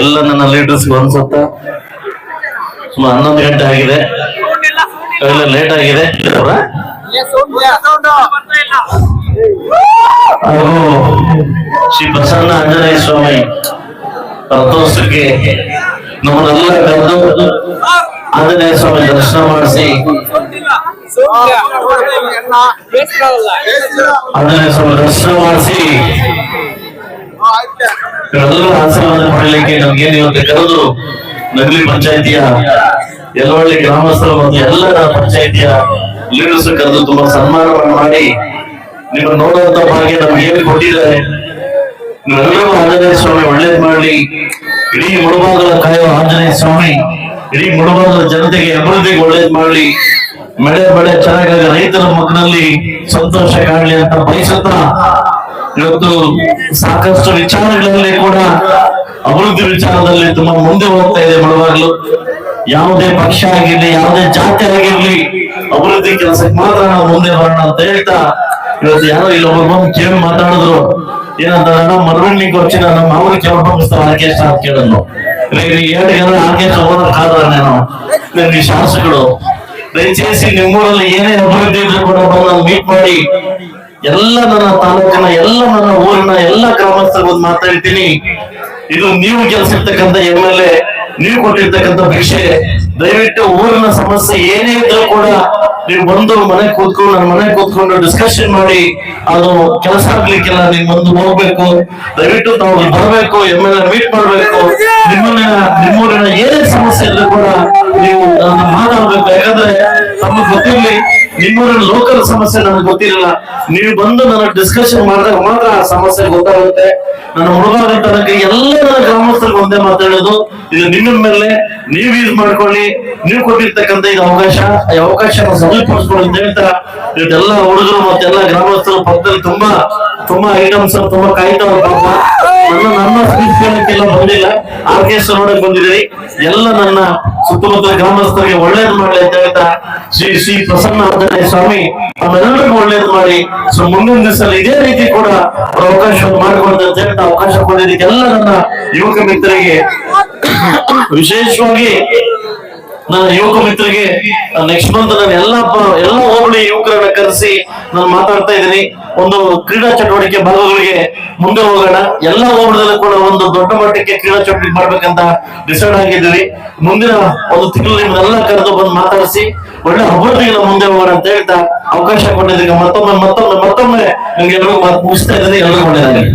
ಎಲ್ಲ ನನ್ನ ಲೀಡರ್ಸ್ ಅನ್ಸುತ್ತ? ಸುಮಾರು ಹನ್ನೊಂದು ಗಂಟೆ ಆಗಿದೆ. ಎಲ್ಲ ಲೇಟ್ ಆಗಿದೆ. ಶ್ರೀ ಪ್ರಸನ್ನ ಆಂಜನೇಯ ಸ್ವಾಮಿ ರಥೋತ್ಸವಕ್ಕೆ ನಮ್ಮನ್ನೆಲ್ಲ ಕರೆದು ಆಂಜನೇಯ ಸ್ವಾಮಿ ದರ್ಶನ ಮಾಡಿಸಿ ಆಂಜನೇಯ ಸ್ವಾಮಿ ದರ್ಶನ ಮಾಡಿಸಿ ಎಲ್ಲರೂ ಆಶೀರ್ವಾದ ಪಡೆಯಲಿಕ್ಕೆ ನಮ್ಗೇನು ಇವತ್ತು ಕರೆದು ನಗಲಿ ಪಂಚಾಯಿತಿಯ, ಯಲವಳ್ಳಿ ಗ್ರಾಮಸ್ಥರು ಮತ್ತು ಎಲ್ಲರ ಪಂಚಾಯಿತಿಯ ಲೀಡರ್ಸ್ ಕರೆದು ತುಂಬಾ ಸನ್ಮಾನವನ್ನು ಮಾಡಿ ನಿಮ್ಮ ನೋಡುವಂತ ಭಾಗ್ಯ ನಮ್ಗೆ ಏನು ಕೊಟ್ಟಿದ್ದಾರೆ? ನೀವೆಲ್ಲರೂ ಆಂಜನೇಯ ಸ್ವಾಮಿ ಒಳ್ಳೇದ್ ಮಾಡಲಿ. ಇಡೀ ಮುಳುಬಾಗಲ ಕಾಯೋ ಆಂಜನೇಯ ಸ್ವಾಮಿ, ಇಡೀ ಮುಳುಬಾಗಲ ಜನತೆಗೆ ಅಭಿವೃದ್ಧಿಗೆ ಒಳ್ಳೇದ್ ಮಾಡಲಿ. ಮಳೆ ಬೆಳೆ ಚೆನ್ನಾಗಿ ರೈತರ ಮಗನಲ್ಲಿ ಸಂತೋಷ ಕಾಣಲಿ ಅಂತ ಬಯಸುತ್ತಾ ಇವತ್ತು ಸಾಕಷ್ಟು ವಿಚಾರಗಳಲ್ಲಿ ಕೂಡ ಅಭಿವೃದ್ಧಿ ವಿಚಾರದಲ್ಲಿ ತುಂಬಾ ಮುಂದೆ ಹೋಗ್ತಾ ಇದೆ ಬಡವಾಗ್ಲು ಯಾವುದೇ ಪಕ್ಷ ಆಗಿರ್ಲಿ, ಯಾವುದೇ ಜಾತಿ ಆಗಿರ್ಲಿ, ಅಭಿವೃದ್ಧಿ ಕೆಲಸಕ್ಕೆ ಮಾತ್ರ ನಾವು ಮುಂದೆ ಬರೋಣ ಅಂತ ಹೇಳ್ತಾ ಇವತ್ತು ಯಾರೋ ಇಲ್ಲಿ ಕೇಳಿ ಮಾತಾಡಿದ್ರು. ಏನಂತ ಮರವಳ್ಳಿ ಕೊಚ್ಚಿನ ನಮ್ಮ ಅವರು ಒಬ್ಬ ಆರ್ಕೆಸ್ಟ್ರಾ ಅಂತ ಕೇಳನ್ನು ಎರಡು ಜನ ಆರ್ಕೆಸ್ಟ್ರಾ ಓದೋ ಕಾದ್ರ ನಾನು. ನನಗೆ ಶಾಸಕರು. ದಯಚೇಸಿ ನಿಮ್ಮೂರಲ್ಲಿ ಏನೇ ಅಭಿವೃದ್ಧಿ ಇದ್ರು ಕೂಡ ಬಂದು ಮೀಟ್ ಮಾಡಿ. ಎಲ್ಲ ನನ್ನ ತಾಲೂಕಿನ, ಎಲ್ಲ ನನ್ನ ಊರಿನ, ಎಲ್ಲ ಗ್ರಾಮಸ್ಥರು ಬಂದು ಮಾತಾಡ್ತೀನಿ ಇದು ನೀವು ಗೆಲ್ಸಿರ್ತಕ್ಕಂಥ ಎಂ ಎಲ್ ಎ ನೀವು ಕೊಟ್ಟಿರ್ತಕ್ಕಂಥ ಭಿಕ್ಷೆ. ದಯವಿಟ್ಟು ಊರಿನ ಸಮಸ್ಯೆ ಏನೇ ಇದ್ರೂ ಕೂಡ ನೀವು ಬಂದು ಮನೆ ಕೂತ್ಕೊಂಡು, ನನ್ನ ಮನೆ ಕೂತ್ಕೊಂಡು ಡಿಸ್ಕಷನ್ ಮಾಡಿ, ಅದು ಕೆಲಸ ಆಗ್ಲಿಕ್ಕಿಲ್ಲ, ನೀವು ಬಂದು ಹೋಗ್ಬೇಕು. ದಯವಿಟ್ಟು ತಾವು ಬರಬೇಕು ಎಂ ಎಲ್ ಎ ಮೀಟ್ ಮಾಡ್ಬೇಕು. ನಿಮ್ಮನ್ನ, ನಿಮ್ಮೂರಿನ ಏನೇ ಸಮಸ್ಯೆ ಇದ್ರೂ ಕೂಡ ನೀವು ಮಾತಾಡ್ಬೇಕು. ಯಾಕಂದ್ರೆ ತಮಗೆ ಗೊತ್ತಿರ್ಲಿ ನಿಮ್ಮೂರಿನ ಲೋಕಲ್ ಸಮಸ್ಯೆ ನನಗೆ ಗೊತ್ತಿರಲ್ಲ ನೀವು ಬಂದು ನನ್ನ ಡಿಸ್ಕಷನ್ ಮಾಡಿದಾಗ ಮಾತ್ರ ಆ ಸಮಸ್ಯೆ ಗೊತ್ತಾಗುತ್ತೆ. ನನ್ನ ಹುಡುಗ ತನಕ ಎಲ್ಲ ಗ್ರಾಮಸ್ಥರಿಗೆ ಒಂದೇ ಮಾತಾಡೋದು ಇದು ನಿಮ್ಮ ಮೇಲೆ ನೀವು ಯೂಸ್ ಮಾಡ್ಕೊಳ್ಳಿ, ನೀವು ಕೊಟ್ಟಿರ್ತಕ್ಕಂಥ ಇದು ಅವಕಾಶ, ಈ ಅವಕಾಶ ಸದುಪಡಿಸ್ಕೊಳ್ಳಿ ಅಂತ ಹೇಳ್ತಾ ಇವತ್ತೆಲ್ಲ ಹುಡುಗರು ಮತ್ತೆಲ್ಲ ಗ್ರಾಮಸ್ಥರು ಪಕ್ಕದಲ್ಲಿ ತುಂಬಾ ತುಂಬಾ ಐಟಮ್ಸ್ ತುಂಬಾ ಕಾಯ್ತಾ ನನ್ನ ಕೇಳಕ್ಕೆಲ್ಲ ಬಂದಿಲ್ಲ. ಆರ್ಕೆಸ್ಟ್ರಾ ನೋಡಕ್ ಬಂದಿದ್ದೀರಿ. ಎಲ್ಲ ನನ್ನ ಸುತ್ತಮುತ್ತ ಗ್ರಾಮಸ್ಥರಿಗೆ ಒಳ್ಳೇದು ಮಾಡಲಿ ಅಂತ ಹೇಳ್ತಾ ಶ್ರೀ ಶ್ರೀ ಪ್ರಸನ್ನ ಸ್ವಾಮಿ ನಮ್ಮೆಲ್ಲರಿಗೂ ಒಳ್ಳೇದು ಮಾಡಿ. ಸೊ ಮುಂದಿನ ದಿವಸ ಇದೇ ರೀತಿ ಕೂಡ ಅವಕಾಶ ಮಾಡಿಕೊಡ್ತಾರೆ ಅಂತ ಹೇಳ್ತಾ ಅವಕಾಶ ಕೊಡೋದಕ್ಕೆ ಎಲ್ಲ ನನ್ನ ಯುವಕ ಮಿತ್ರರಿಗೆ ವಿಶೇಷವಾಗಿ ನನ್ನ ಯುವಕ ಮಿತ್ರರಿಗೆ ನೆಕ್ಸ್ಟ್ ಮಂತ್ ನಾನು ಎಲ್ಲ ಎಲ್ಲ ಹೋಬಳಿ ಯುವಕರನ್ನ ಕರೆಸಿ ನಾನು ಮಾತಾಡ್ತಾ ಇದ್ದೀನಿ. ಒಂದು ಕ್ರೀಡಾ ಚಟುವಟಿಕೆ ಭಾಗಗಳಿಗೆ ಮುಂದೆ ಹೋಗೋಣ. ಎಲ್ಲ ಹೋಬಳದಲ್ಲೂ ಕೂಡ ಒಂದು ದೊಡ್ಡ ಮಟ್ಟಕ್ಕೆ ಕ್ರೀಡಾ ಚಟುವಟಿಕೆ ಮಾಡ್ಬೇಕಂತ ಡಿಸೈಡ್ ಆಗಿದ್ದೀವಿ ಮುಂದಿನ ಒಂದು ತಿಂಗಳು ನಿಮ್ಮನ್ನೆಲ್ಲ ಕರೆದು ಬಂದು ಮಾತಾಡಿಸಿ, ಒಳ್ಳೆ ಅಭಿವೃದ್ಧಿಗಳ ಮುಂದೆ ಹೋಗೋಣ ಅಂತ ಹೇಳ್ತಾ ಅವಕಾಶ ಕೊಟ್ಟಿದ್ದೀವಿ ಮತ್ತೊಮ್ಮೆ ಮತ್ತೊಮ್ಮೆ ಮತ್ತೊಮ್ಮೆ ನಿಮ್ಗೆ ಎಲ್ಲರಿಗೂ ಮಾತು ಮುಗಿಸ್ತಾ ಇದ್ದೀನಿ. ಎಲ್ಲರೂ ಒಳ್ಳೆಯದಾಗಲಿ.